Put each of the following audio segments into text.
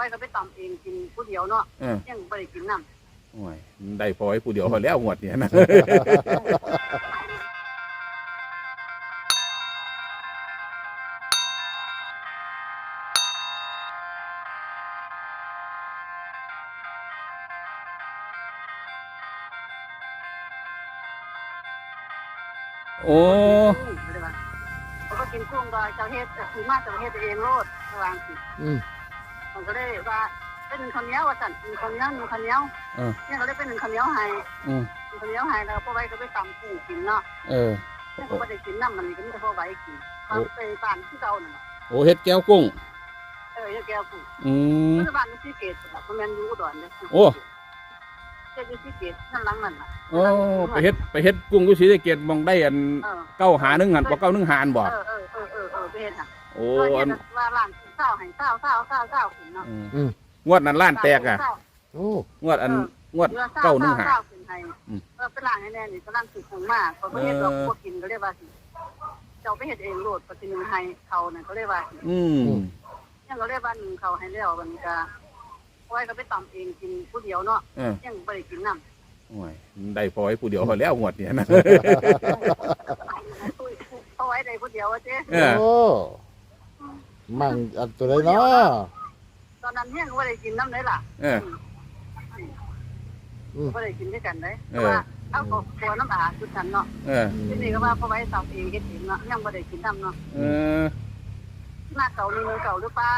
ว้ก็ไปตำเองกินผู้เดียวเนาะเออ ยังบ่ได้กินน้โอ้ยได้พอไว้ผู้เดียวพอแล้วหวดเนี่ยนะ โอ้ำกุ้งบ่ได้ว่าเขาก็กินกุ้งดอยเจ้าเฮ็ดแต่คือมาเจ้าเฮ็ดเองโลดระวังสิอืม มันก็เลยว่าเป็นหนึ่งข้าวเหนียวว่าสั่นหนึ่งข้าวเหนียวหนึ่งข้าวเหนียวเออ เนี่ยก็เลยเป็นหนึ่งข้าวเหนียวให้อืมหนึ่งข้าวเหนียวให้แล้วก็พ่อไว้ก็ไปตำกุ้งกินเนาะเออ เนี่ยก็บ่ได้กินน้ำมันนี่ก็มีแต่พ่อไว้กินตอนไปบ้านที่เก่านั่นน่ะโอ้เฮ็ดแก้วกุ้ง เออเนี่ยแก้วกุ้งอืม ปัจจุบันมันที่เกตแบบมันแม่นอยู่อุดรเนี่ยโอ้ เจ้าอยู่ที่เกตนั่นหลังนั่นน่ะโอ้ไปเฮ็ดไปเฮ็ดกุ้งอยู่ศรีสะเกษมองได้อันเออ เก้าหาหนึ่งหันบ่เก้าหนึ่งหานบ่ เออเออเออเออเออไปเฮ็ดน่ะ โอ้ตัวอัเฮ็นดว่าร้านเศร้าให้เศร้าเศร้าเศร้าเศร้าขึ้นเนาะอืมงวดนั้นล้านแตกอะโอ้งวดอันงวดเรือเศร้าเก้าหนึ่งเศร้าหาเศร้าขึ้นให้อืม เออเป็นร้านให้แน่นี่ก็ร้านสุดของมากพอไปเฮ็ดดอกพวกกินก็เรียกว่าสิเจ้าไปเฮ็ดเองโลดปฏินึงให้เขาน่ะก็เรียกว่าสิอืมยังก็เรียกว่าหนึ่งเขาให้แล้วมันก็ไว้ก็ไปตำเองกินผู้เดียวเนาะเออยังบ่ได้กินน้ำโอ้ยได้พอไว้ผู้เดียวพอแล้วหวดเนี่ยนะ เอาไว้ได้ผู้เดียวว่าเจ๊เออโอ้ มั่งอันตัวใดเนาะตอนนั้นยังบ่ได้กินน้ำเลยล่ะเออ อืมบ่ได้กินด้วยกันเลยเอเพอราะว่าเอาของตัวน้ำอาคือกันเนาะเออ ทีนี้ก็ว่าพอไว้ตำเองเฮ็ดเองเนาะยังบ่ได้กินน้ำเนาะเออ หน้าเก่านี่มือเก่าหรือเปล่า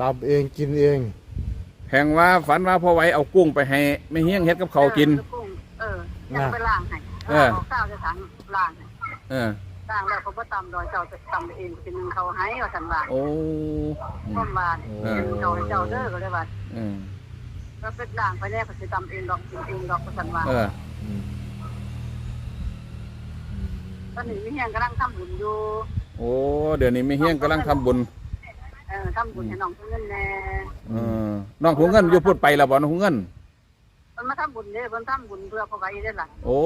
ตามเองกินเองแห่งว่าฝันว่าพ่อไว้เอากุ้งไปให้ไม่เฮี้ยงเฮ็ดกับเขาวกิน เออกุ้งเออยังไปล้างให้เออ เอาข้าวจะถังล้างให้ เออ ล้างแล้วเขาบ่ตำดอยเจ้าจะตำเองเป็นหนึงเขาให้ว่าซั่นว่าโอ้อืต้มมว่าเนี่ยเป็นเจ้าให้เจ้าเด้อก็เลยว่าอืมก็เป็นล้างไปแน่ก็สิตำเองดอกกินเองดอกว่าซั่นว่าเอออืมตอนนี้มีเฮียงกำลังทำบุญอยู่โอ้เดี๋ยวนี้ไม่เฮี้ยงกำลังทำบุญเออทำบุญให้น้องเงินแน่เออน้องหูเงินอยู่พูดไปแล้วบ่น้องหูเงิน มันมาทำบุญเด้เพิ่นทำบุญเพื่อพอไว้เด้อล่ะโอ้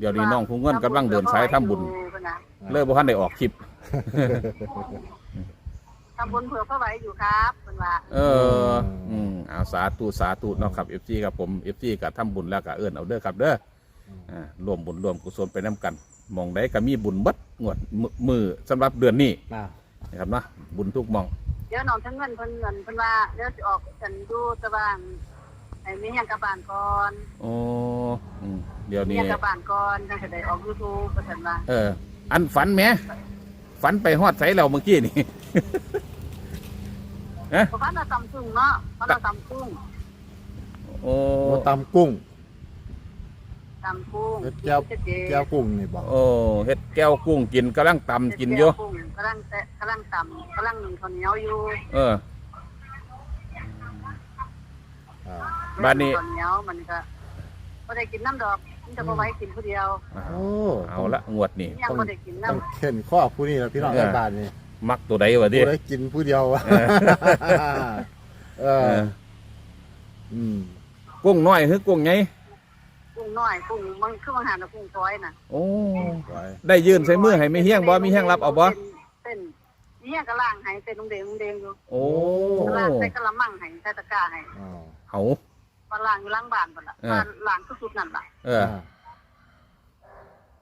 เดี๋ยวนี้น้องหูเงินกำลังเดินสายทำบุญเพิ่นน่ะเลิกบ่ทันได้ออกคลิป ทำบุญเพื่อพอไว้อยู่ครับเพิ่นว่าเออ อืมเอาสาธุสาธุเนาะครับ FC ครับผม FC ก็ทำบุญแล้วก็เอิ้นเอาเด้อครับเด้ออ่ารวมบุญรวมกุศลไปนํกันหมองใดก็มีบุญเบัดงวดมือมือสำหรับเดือนนี้น่ะนะครับเนาะบุญทุกหมอง เดี๋ยวน้องทั้งเงินเพิ่นเงินเพิ่นว่าเดี๋ยวสิออกกันอยู่ตะบ้าน ให้มีหยังกลับบ้านก่อนโอ้อืมเดี๋ยวมีนี้หยังกลับบ้านก่อนจังสิได้ออก YouTube เพิ่นว่าเออ อันฝันแหมฝันไปฮอดไสแล้วเมื่อกี้นี่ เพราะว่าเราตำกุ้งเนาะเพราะเราตำกุ้งโอ้โอ้ตำกุ้งตำกุ้งเฮ็ดแก้วแก้วกุ้งนี่บอกโอ้เฮ็ดแก้วกุ้งกินกำลังตำกินอยู่กุ้งกำลังแตะกำลังตำกำลังหนึ่งข้าวเหนียวอยู่ เอออ่า บ้านนี้ข้าวเหนียวมันก็บ่ได้กินน้ำดอกมันจะบ่ไว้กินผู้เดียวอ่าโอ้ เอาละงวดนี่ยังบ่ได้กินน้ต้องเข็นข้อผู้นี้แล้วพี่น้องเออในบ้านนี่มักตัวใดวะดิ ผู้ได้กินผู้เดียวเอเออออืมกุ้งน้อยหรือกุ้งใหญ่ำกุ้งน้อยกุ้งมันคือมันหาน่ะกุ้งซอยน่ะโอ้ ไว้ได้ยื่นใส่มือให้ไม่เฮี้ยงบ่มีเฮี้ยงรับเอาบ่เต้นมีเฮี้ยงก็ล่างให้เต้นลงเดงลงเดงอยู่โอ้ก็ล่างใส่กะละมังให้ใส่ตะกร้าให้ อ้าว เอามาล้างอยู่หล้างบ้านพุ่นล่ะเออบ้านล้างคือสุดนั่นล่ะเออ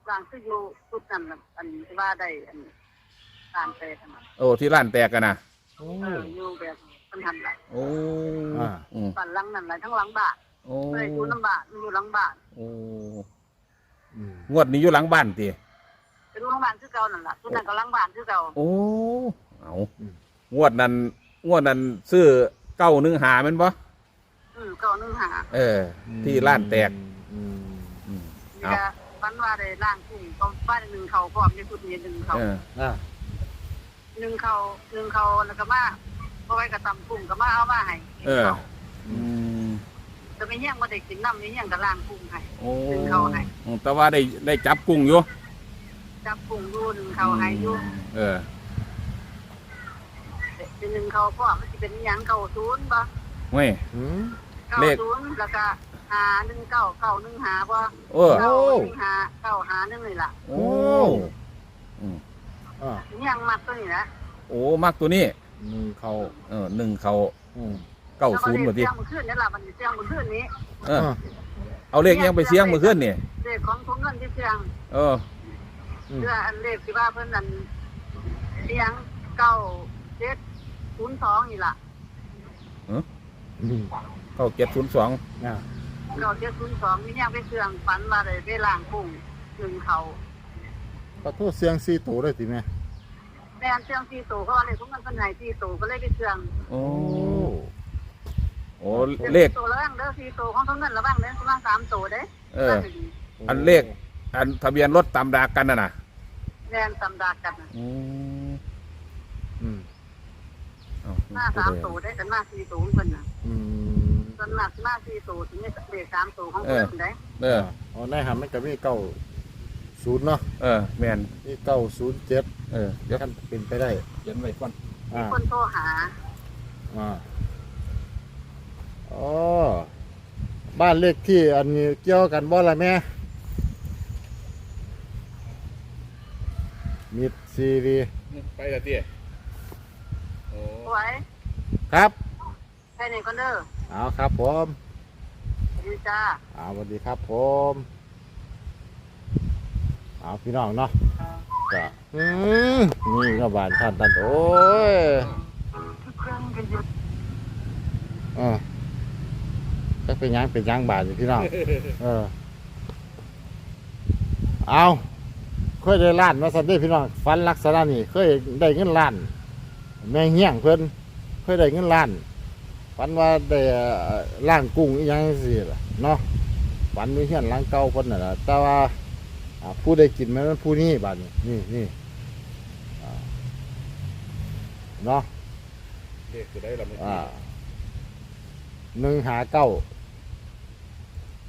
ล้างคืออยู่สุดนั่นล่ะอันที่ว่าได้อันการเตะนั่นน่ะโอ้ที่ร้านแตกกันนะโอ้ เอออยู่แบบเพิ่นทำล่ะโอ้อ่า อืมบ้านหลังนั่นล่ะทั้งหลังบ้านโอ้บ่ได้อยู่ลำบากมันอยู่หลังบ้านโอ้อืมงวดนี้อยู่หลังบ้านติเป็นโรงพยาบาลคือเก่านั่นล่ะสุดนั่นก็หลังบ้านคือเก่าโอ้เอางวดนั้นงวดนั้นซื้อเก้าหนึ่งหาแมันบ่ อืมเก่าหนึงหาเออ ที่ร้านแตก อืมอืม นี่ก็ฝันว่าได้ล้างกุ้งก็บ้านหนึ่งเขาพร้อมในสุดนี้หนึ่งเขาเอออ่าหนึ่งเขาหนึ่งเขาแล้วก็มาเพราะไว้กับตำกุ้งก็มาเอามาให้เออ อืมจะไม่เหี้ยงมาได้กินน้ำนี่เหี้ยงกับล้างกุ้งให้ โอ้หนึ่งเข้าให้ แต่ว่าได้ได้จับกุ้งอยู่จับกุ้งอยู่หนึ่งเขาให้อยู่เออ เป็นหนึ่งเขาพร้อมมันจะเป็นหยังเก่าศูนย์ปะเว้ยอืม เก่าเลข ศูนย์แล้วก็หาหนึ่งเก้าเก้าหนึ่งหาปะเออ เก้าหนึ่งหาเก้าหาหนึ่งเลยล่ะโอ้ อืม อ่าเหี้ยงมัดตัวนี้นะโอ้มักตัวนี้ หนึ่งเขาเออหนึ่งเขาอืมเก้าศูนย์แล้วบ่ก็ทีเสียงมือขึ้นนี่ล่ะมันเสียงมือขึ้นนี้เออเอาเลขยังไปเสียงมือขึ้นนี่เด็กของทุงเงินที่เสียงเออ อืมเพื่ออันเลขที่ว่าเพิ่นนั่นเสียงเก้าเจ็ดศูนย์สองนี่ล่ะอืมเก้าเจ็ดศูนย์สองอ่าเก้าเจ็ดศูนย์สองมีแยงไปเสื่องฝันว่าได้ไปล้างกุ้งหนึ่งเขาขอโทษเสียงสี่ตัวเลยติแม่แม่นเสื่องสี่ตัวเพราะว่าเลขทุงเงินเพิ่นให้สี่ตัวก็เลยไปเสื่องโอ้โอ้โหเลขสี่ตัวแล้วบ้างเด้อสี่ตัวของทุงเงินแล้วบ้างเด้อประมาณสามตัวเด้เออ อันเลข อันทะเบียนรถตามดากันน่ะนะแม่นตำดากันน่ะอืมอืมเอามาสามตัวได้กันมาสี่ตัวของเพิ่นน่ะอืม ส่วนมากมาสี่ตัวถึงจะเลขสามตัวของเพิ่นได้เออ อ๋อในหันมันก็มีเก้าศูนย์เนาะเออแมนมีเก้าศูนย์เจ็ดเออเดี๋ยวกันเป็นไปได้เขียนไว้ก่อนมีอ่าคนโทรหาอ่าอ๋อบ้านเลขที่อันนี้เกี่ยวกันบ่ล่ะแม่มิดซีรีไปละเตี้ยโอ้ไว้ครับ แค่นี้ก็เด้อ เอาครับผมดีจ้าเอาสวัสดีครับผมเอาพี่น้องเนาะก็อืมนี่ก็บ้านท่านท่านโอ้ยเครื่องกันอยู่เออจะเป็นหยังเป็นหยังบาทอยู่พี่น้องเออเอาเคยได้ล้านมาสันได้พี่น้องฟันลักษณะนี้เคยได้เงินล้าน แม่เหี้ยงเพิ่นเคยได้เงินล้าน ฝันว่าได้เอ่อล่างกุ้งอีหยังสิล่ะเนาะฝันมีเฮียนหลังเก่าเพิ่นน่ะล่ะแต่ว่าอ่าผู้ได้กินมันเป็นผู้นี้บาดนี้นี่นี่อ่าเนาะเลขคือได้ละเมื่ออ่ากี้หนึ่งหาเก้า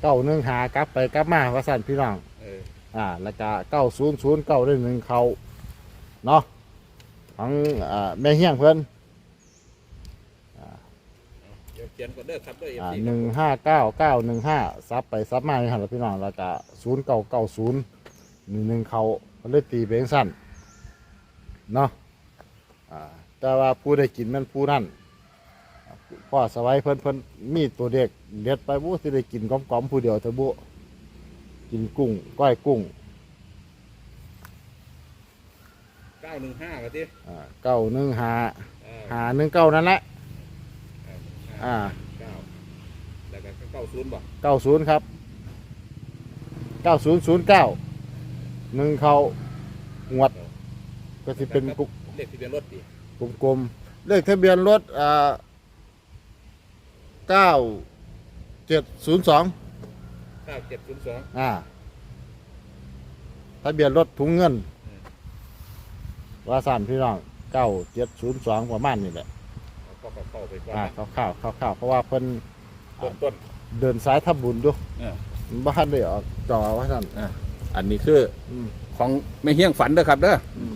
เก้าหนึ่งหากลับไปกลับมาว่าสั่นพี่น้อง เอออ่าแล้วก็เก้าศูนย์ศูนย์เก้าได้หนึ่งเขาเนาะของอ่าแม่เฮี้ยงเพิ่น เดี๋ยวเขียนก่อนเด้อครับเด้อเอฟอ่าซีหนึ่งห้าเก้าเก้าหนึ่งห้าซับไปซับมานี่ฮะพี่น้องแล้วก็ศูนย์เก้าเก้าศูนย์หนึ่งหนึ่งเขาก็เลยตีเบงสั้นเนาะอ่าแต่ว่าผู้ได้กินมันผู้นั่นพ่อสวัยเพิ่นเพิ่นมีตัวเด็กเด็ดไปบุสิได้กินก้อมๆผู้เดียวเถอะบุกินกุ้งก้อยกุ้งเก้าหนึ่งห้าละเตี้ยอ่าเก้าหนึ่งหา เออหาหนึ่งเก้านั่นแหละห้า อ่าเก้าแล้วก็เก้าศูนย์บ่เก้าศูนย์ครับเก้าศูนย์ศูนย์เก้าหนึ่งเขางวดก็จะเป็นกุเลขทะเบียนรถดิกลมๆเลขทะเบียนรถอ่าเก้าเจ็ดศูนย์สองเก้าเจ็ดศูนย์สองอ่าทะเบียนรถถุงเงินอืมว่าสามพี่น้องเก้าเจ็ดศูนย์สองประมาณนี่แหละก็ เข้าไปก่อนอ่านะคร่าวๆคร่าวๆเพราะว่าเพิ่นต้นต้น เดินสายทับบุญด้วยเออ บ้านได้ออกจอว่าท่านอันนี้คืออืมของไม่เฮี้ยงฝันเด้อครับเด้ออืม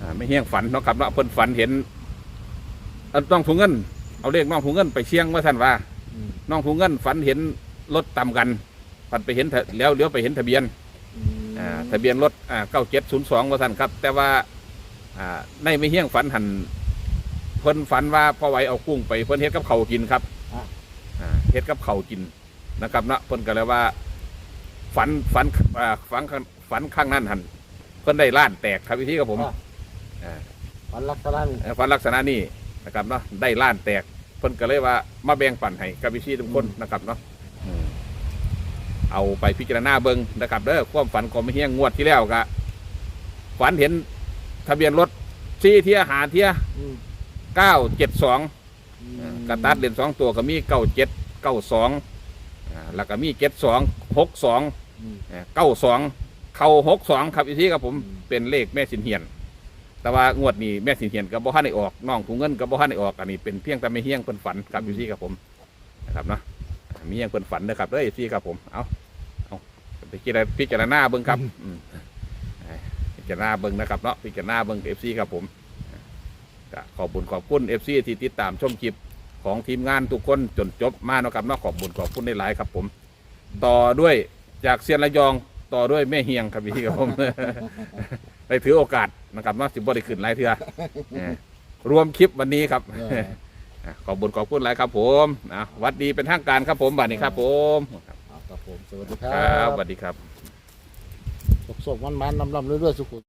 อ่าไม่เฮี้ยงฝันเนาะครับเนาะเพิ่นฝันเห็นเอาน้องถุงเงิน เอาเลขน้องถุงเงินไปเชียงว่าท่านว่า อืมน้องถุงเงินฝันเห็นรถต่ำกันฝันไปเห็นทะแล้วเลี้ยวไปเห็นทะเบียน อ่าทะเบียนรถอ่าเก้าเจ็ดศูนย์สองว่าท่านครับ แต่ว่าอ่าในไม่เฮี้ยงฝันหัน เพิ่นฝันว่าพ่อไหวเอากุ้งไปเพิ่นเฮ็ดกับเขาวกินครับอ่าเฮ็ดกับเขาวกินนะครับเนาะเพิ่นก็เลยว่า ฝันฝันอ่าฝันข้างฝันข้างนั้นหันเพิ่นได้ล้านแตกครับพี่ที่กับผมอ่าอ่า วันลักษณะนี้เอ่อฝันลักษณะนี้นะครับเนาะได้ล้านแตกเพิ่นก็เลยว่ามาแบ่งปันให้กับพี่ที่ทุกคนนะครับเนาะอืมเอาไปพิจารณาเบิ่งนะครับเด้อความฝันของไม่เฮี้ยงงวดที่แล้วก็ฝันเห็นทะเบียนรถสี่เทียหาเทียอืม เก้าเจ็ดสองอืมกระตัดเลนสองตัวก็มีเก้าเจ็ดเก้าสองแล้วก็มีเจ็ดสองหกสองอืมเก้าสองเข่าหกสองครับอีกทีครับผมอืมเป็นเลขแม่สินเฮียน แต่ว่างวดนี้แม่สินเฮียนกับบ่ฮันได้ออกน้องถุงเงินกับบ่ฮันได้ออกอันนี้เป็นเพียงแต่ไม่เฮี้ยงเพิ่นฝันครับอยู่ที่ครับผมนะครับเนาะมีเฮี้ยงเพิ่นฝันนะครับเด้ออยู่ที่ครับผมเอาเอาไปคิดอะไรพิจารณาเบิ่งครับอืมพิจารณาเบิ่งนะครับเนาะพิจารณาเบิ่งเอฟซีครับผม ก็ขอบคุญขอบคุณเอฟซีที่ติดตามชมคลิปของทีมงานทุกคนจนจบมาเนาะครับเนาะขอบคุญขอบคุณในหลายๆครับผม ต่อด้วยจากเซียนระยองต่อด้วยแม่เฮียงครับพี่ครับผม ไปถือโอกาสนะครับเนาะสิบ่ได้ขึ้นหลายเทื่อเออรวมคลิปวันนี้ครับ เออ อะขอบคุญขอบคุณหลายครับผมนะหวัดดีเป็นทางการครับผมบัดนี้ครับผมครับเอาครับผม สวัสดีคครัรับบสวัสดีครับสุขๆมันๆลำๆเรื่อยๆสุขุ